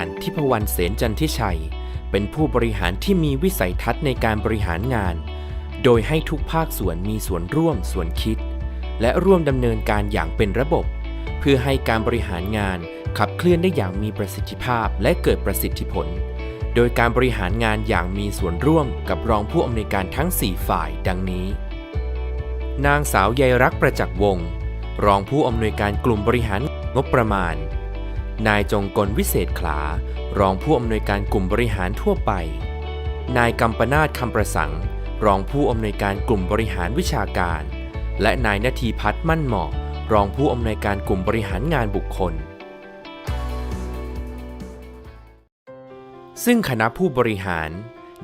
การทิพวรรณเสนจันทิชัย เป็นผู้บริหารที่มีวิสัยทัศน์ในการบริหารงาน โดยให้ทุกภาคส่วนมีส่วนร่วมส่วนคิด และร่วมดำเนินการอย่างเป็นระบบ เพื่อให้การบริหารงานขับเคลื่อนได้อย่างมีประสิทธิภาพและเกิดประสิทธิผล โดยการบริหารงานอย่างมีส่วนร่วมกับรองผู้อำนวยการทั้ง 4 ฝ่ายดังนี้ นางสาวใยรักประจักษ์วงศ์รองผู้อำนวยการกลุ่มบริหารงบประมาณ นายจงกลวิเศษขลารองผู้อำนวยการกลุ่มบริหารทั่วไป นายกัมปนาทคำประสัง รองผู้อำนวยการกลุ่มบริหารวิชาการ และนายนาทีพัฒน์มั่นเหมาะ รองผู้อำนวยการกลุ่มบริหารงานบุคคล ซึ่งคณะผู้บริหาร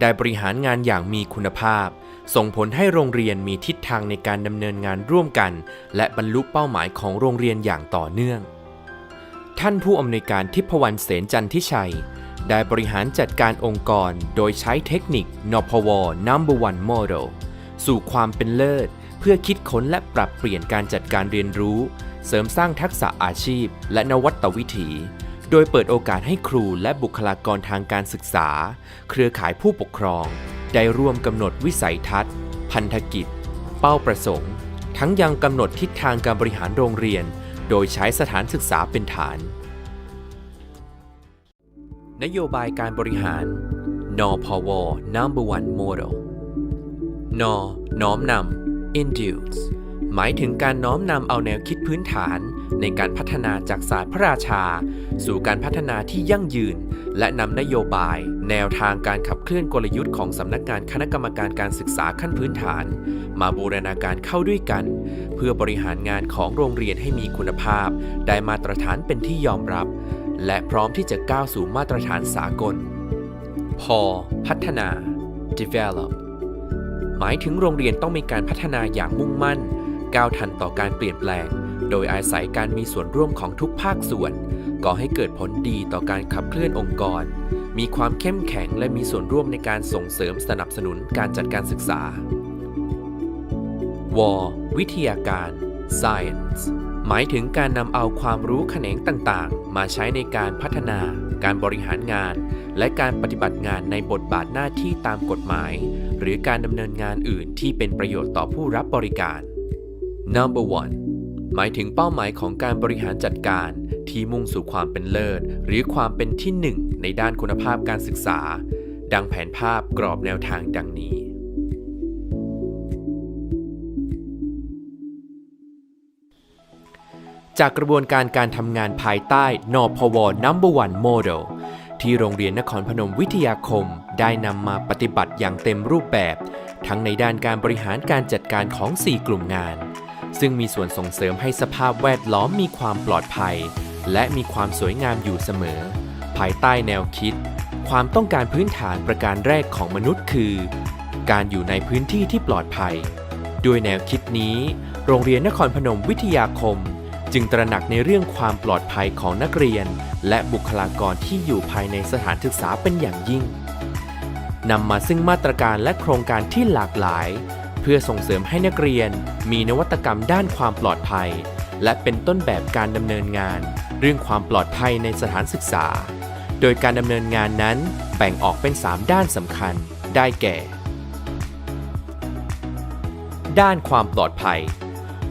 ได้บริหารงานอย่างมีคุณภาพ ส่งผลให้โรงเรียนมีทิศทางในการดำเนินงานร่วมกัน และบรรลุเป้าหมายของโรงเรียนอย่างต่อเนื่อง ท่านผู้อำนวยการทิพวรรณเสนจันทิชัย ได้บริหารจัดการองค์กรโดยใช้เทคนิคนพว Number One Model สู่ความเป็นเลิศ เพื่อคิดค้นและปรับเปลี่ยนการจัดการเรียนรู้ เสริมสร้างทักษะอาชีพ และนวัตวิถี โดยเปิดโอกาสให้ครูและบุคลากรทางการศึกษา เครือข่ายผู้ปกครอง ได้ร่วมกำหนดวิสัยทัศน์ พันธกิจ เป้าประสงค์ ทั้งยังกำหนดทิศทางการบริหารโรงเรียน โดยใช้สถานศึกษาเป็นฐาน นโยบายการบริหาร นพว number one model นน้อมนำ induce หมายถึงการน้อมนำเอาแนวคิดพื้นฐาน ในการพัฒนาจากศาสตร์พระราชา สู่การพัฒนาที่ยั่งยืน และนำนโยบาย แนวทางการขับเคลื่อนกลยุทธ์ของสำนักงานคณะกรรมการการศึกษาขั้นพื้นฐาน มาบูรณาการเข้าด้วยกัน เพื่อบริหารงานของโรงเรียนให้มีคุณภาพ ได้มาตรฐานเป็นที่ยอมรับ และพร้อมที่จะก้าวสู่มาตรฐานสากล พอ พัฒนา develop หมายถึงโรงเรียนต้องมีการพัฒนาอย่างมุ่งมั่น ก้าวทันต่อการเปลี่ยนแปลง โดยอาศัยการมีส่วนร่วมของทุกภาคส่วน ก่อให้เกิดผลดีต่อการขับเคลื่อนองค์กร มีความเข้มแข็งและมีส่วนร่วมในการส่งเสริมสนับสนุนการจัดการศึกษา ว วิทยาการ science หมายถึงการนำเอาความรู้แขนงต่างๆ มาใช้ในการพัฒนา การบริหารงาน และการปฏิบัติงานในบทบาทหน้าที่ตามกฎหมาย หรือการดำเนินงานอื่นที่เป็นประโยชน์ต่อผู้รับบริการ Number one หมายถึงเป้าหมายของการบริหารจัดการที่มุ่งสู่ความเป็นเลิศ หรือความเป็นที่หนึ่งในด้านคุณภาพการศึกษา ดังแผนภาพกรอบแนวทางดังนี้ จากกระบวนการการทำงานภายใต้นพว Number One Model ที่โรงเรียนนครพนมวิทยาคมได้นำมาปฏิบัติอย่างเต็มรูปแบบ ทั้งในด้านการบริหารการจัดการของ 4 กลุ่มงาน ซึ่งมีส่วนส่งเสริมให้สภาพแวดล้อมมีความปลอดภัย และมีความสวยงามอยู่เสมอ ภายใต้แนวคิด ความต้องการพื้นฐานประการแรกของมนุษย์คือ การอยู่ในพื้นที่ที่ปลอดภัย ด้วยแนวคิดนี้ โรงเรียนนครพนมวิทยาคม จึงตระหนักในเรื่องความปลอดภัยของนักเรียน และบุคลากรที่อยู่ภายในสถานศึกษาเป็นอย่างยิ่งนำมาซึ่งมาตรการและโครงการที่หลากหลาย เพื่อส่งเสริมให้นักเรียนมีนวัตกรรมด้านความปลอดภัย และเป็นต้นแบบการดำเนินงาน เรื่องความปลอดภัยในสถานศึกษา โดยการดำเนินงานนั้นแบ่งออกเป็น 3 ด้านสำคัญ ได้แก่ ด้านความปลอดภัย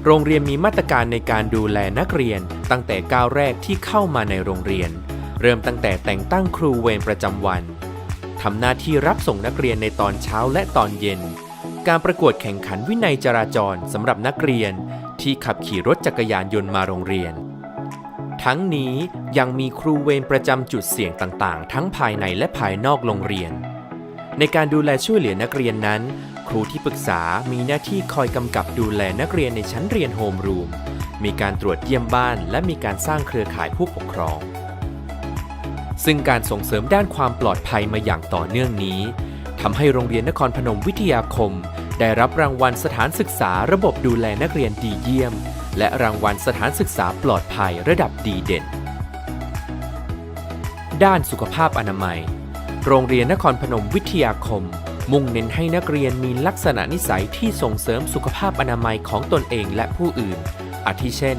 โรงเรียนมีมาตรการในการดูแลนักเรียนตั้งแต่ก้าวแรกที่เข้ามาในโรงเรียน เริ่มตั้งแต่แต่งตั้งครูเวรประจำวันทำหน้าที่รับส่งนักเรียนในตอนเช้าและตอนเย็น การประกวดแข่งขันวินัยจราจรสำหรับนักเรียนที่ขับขี่รถจักรยานยนต์มาโรงเรียน ทั้งนี้ยังมีครูเวรประจำจุดเสี่ยงต่างๆ ทั้งภายในและภายนอกโรงเรียน ในการดูแลช่วยเหลือนักเรียนนั้น ครูที่ปรึกษามีหน้าที่คอยกำกับดูแลนักเรียนในชั้นเรียนโฮมรูมมีการตรวจเยี่ยมบ้าน และมีการสร้างเครือข่ายผู้ปกครอง ซึ่งการส่งเสริมด้านความปลอดภัยมาอย่างต่อเนื่องนี้ ทำให้โรงเรียนนครพนมวิทยาคม ได้รับรางวัลสถานศึกษาระบบดูแลนักเรียนดีเยี่ยม และรางวัลสถานศึกษาปลอดภัยระดับดีเด่น ด้านสุขภาพอนามัย โรงเรียนนครพนมวิทยาคม มุ่งเน้นให้นักเรียนมีลักษณะนิสัยที่ส่งเสริมสุขภาพอนามัยของตนเองและผู้อื่น อาทิเช่น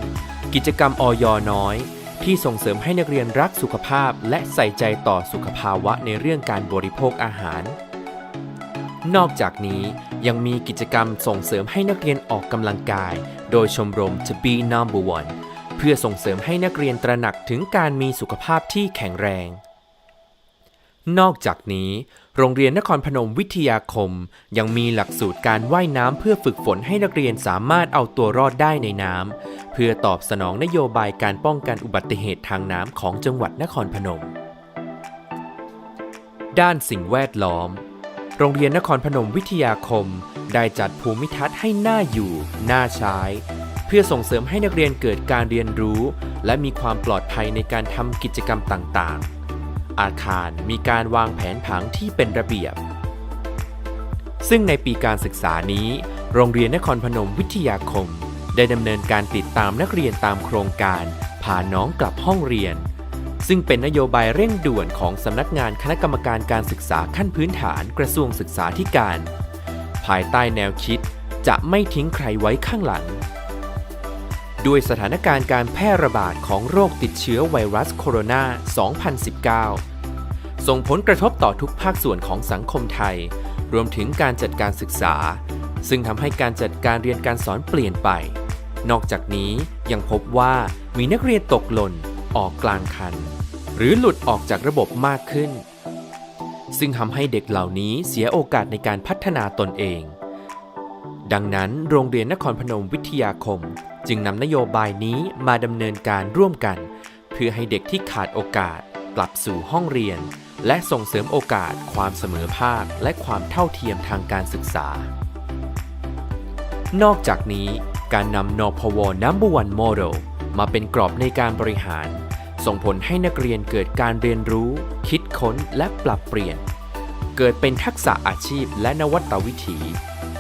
กิจกรรมออยน้อยที่ส่งเสริมให้นักเรียนรักสุขภาพและใส่ใจต่อสุขภาวะในเรื่องการบริโภคอาหาร นอกจากนี้ยังมีกิจกรรมส่งเสริมให้นักเรียนออกกำลังกาย โดยชมรม To Be Number One เพื่อส่งเสริมให้นักเรียนตระหนักถึงการมีสุขภาพที่แข็งแรง นอกจากนี้ โรงเรียนนครพนมวิทยาคม ยังมีหลักสูตรการว่ายน้ำเพื่อฝึกฝนให้นักเรียนสามารถเอาตัวรอดได้ในน้ำเพื่อตอบสนองนโยบายการป้องกันอุบัติเหตุทางน้ำของจังหวัดนครพนม ด้านสิ่งแวดล้อม โรงเรียนนครพนมวิทยาคม ได้จัดภูมิทัศน์ให้น่าอยู่น่าใช้ เพื่อส่งเสริมให้นักเรียนเกิดการเรียนรู้ และมีความปลอดภัยในการทำกิจกรรมต่างๆ อาคารมีการวางแผนผังที่เป็นระเบียบ ซึ่งในปีการศึกษานี้ โรงเรียนนครพนมวิทยาคม ได้ดำเนินการติดตามนักเรียนตามโครงการพาน้องกลับห้องเรียน ซึ่งเป็นนโยบายเร่งด่วนของสำนักงานคณะกรรมการการศึกษาขั้นพื้นฐานกระทรวงศึกษาธิการ ภายใต้แนวคิดจะไม่ทิ้งใครไว้ข้างหลัง ด้วยสถานการณ์การแพร่ระบาดของโรคติดเชื้อไวรัสโคโรนา 2019 ส่งผลกระทบต่อทุกภาคส่วนของสังคมไทย รวมถึงการจัดการศึกษา ซึ่งทำให้การจัดการเรียนการสอนเปลี่ยนไป นอกจากนี้ยังพบว่ามีนักเรียนตกหล่นออกกลางคัน หรือหลุดออกจากระบบมากขึ้น ซึ่งทำให้เด็กเหล่านี้เสียโอกาสในการพัฒนาตนเอง ดังนั้นโรงเรียนนครพนมวิทยาคม จึงนำนโยบายนี้มาดำเนินการร่วมกัน เพื่อให้เด็กที่ขาดโอกาสกลับสู่ห้องเรียน และส่งเสริมโอกาส ความเสมอภาค และความเท่าเทียมทางการศึกษา นอกจากนี้การนำนพว Number One Model มาเป็นกรอบในการบริหาร ส่งผลให้นักเรียนเกิดการเรียนรู้ คิดค้นและปรับเปลี่ยน เกิดเป็นทักษะอาชีพและนวัตวิถี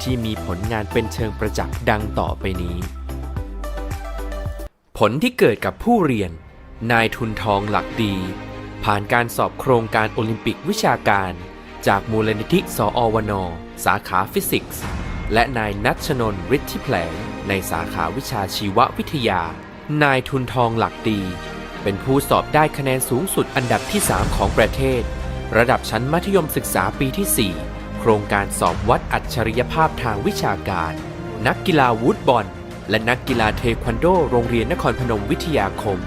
ที่มีผลงานเป็นเชิงประจักษ์ดังต่อไปนี้ ผลที่เกิดกับผู้เรียน นายทุนทองหลักดี ผ่านการสอบโครงการโอลิมปิกวิชาการ จากมูลนิธิสออวนสาขาฟิสิกส์ และนายนัชนนท์ฤทธิแผลงในสาขาวิชาชีววิทยา นายทุนทองหลักดี เป็นผู้สอบได้คะแนนสูงสุดอันดับที่ 3 ของประเทศ ระดับชั้นมัธยมศึกษาปีที่ 4 โครงการสอบวัดอัจฉริยภาพทางวิชาการ นักกีฬาวูดบอล และนักกีฬาเทควันโด โรงเรียนนครพนมวิทยาคม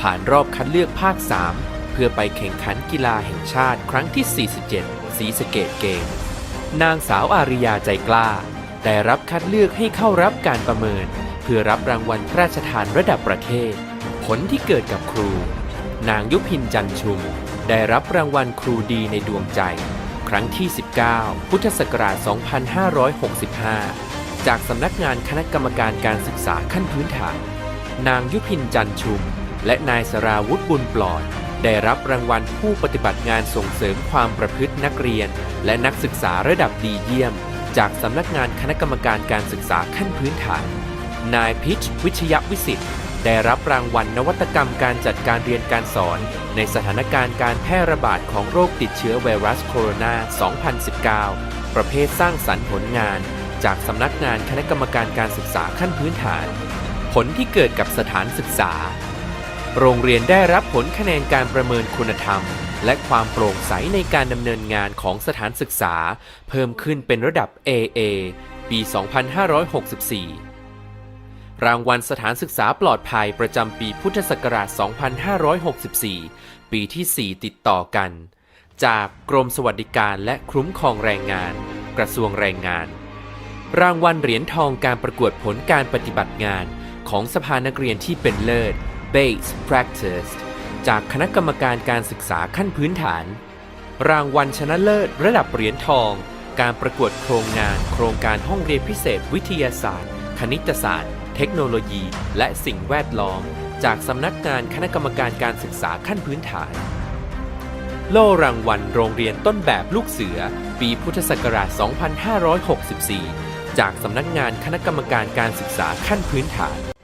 ผ่านรอบคัดเลือกภาค 3 เพื่อไปแข่งขันกีฬาแห่งชาติครั้งที่ 47 สีสเกตเกม นางสาวอาริยาใจกล้า ได้รับคัดเลือกให้เข้ารับการประเมิน เพื่อรับรางวัลพระราชทานระดับประเทศ ผลที่เกิดกับครู นางยุพินจันชุม ได้รับรางวัลครูดีในดวงใจ ครั้งที่ 19 พุทธศักราช 2565 จากสำนักงานคณะกรรมการการศึกษาขั้นพื้นฐาน นางยุพินจันชุม และนายสราวุธบุญปลอด ได้รับรางวัลผู้ปฏิบัติงานส่งเสริมความประพฤตินักเรียน และนักศึกษาระดับดีเยี่ยม จากสำนักงานคณะกรรมการการศึกษาขั้นพื้นฐาน นายพิชวิชยวิสิทธิ์ ได้รับรางวัลนวัตกรรมการจัดการเรียนการสอน ในสถานการณ์การแพร่ระบาดของโรคติดเชื้อไวรัสโคโรนา 2019 ประเภทสร้างสรรค์ผลงาน จากสำนักงานคณะกรรมการการศึกษาขั้นพื้นฐาน ผลที่เกิดกับสถานศึกษา โรงเรียนได้รับผลคะแนนการประเมินคุณธรรม และความโปร่งใสในการดำเนินงานของสถานศึกษา เพิ่มขึ้นเป็นระดับ AA ปี 2564 รางวัลสถานศึกษาปลอดภัยประจำปีพุทธศักราช 2564 ปีที่ 4 ติดต่อกัน จากกรมสวัสดิการและคุ้มครองแรงงาน กระทรวงแรงงาน รางวัลเหรียญทองการประกวดผลการปฏิบัติงาน ของสภานักเรียนที่เป็นเลิศ Base Practice จากคณะกรรมการการศึกษาขั้นพื้นฐาน รางวัลชนะเลิศระดับเหรียญทอง การประกวดโครงงาน โครงการห้องเรียนพิเศษวิทยาศาสตร์ คณิตศาสตร์ เทคโนโลยี และสิ่งแวดล้อม จากสำนักงานคณะกรรมการการศึกษาขั้นพื้นฐาน โล่รางวัลโรงเรียนต้นแบบลูกเสือ ปีพุทธศักราช 2564 จากสำนักงานคณะกรรมการการศึกษาขั้นพื้นฐาน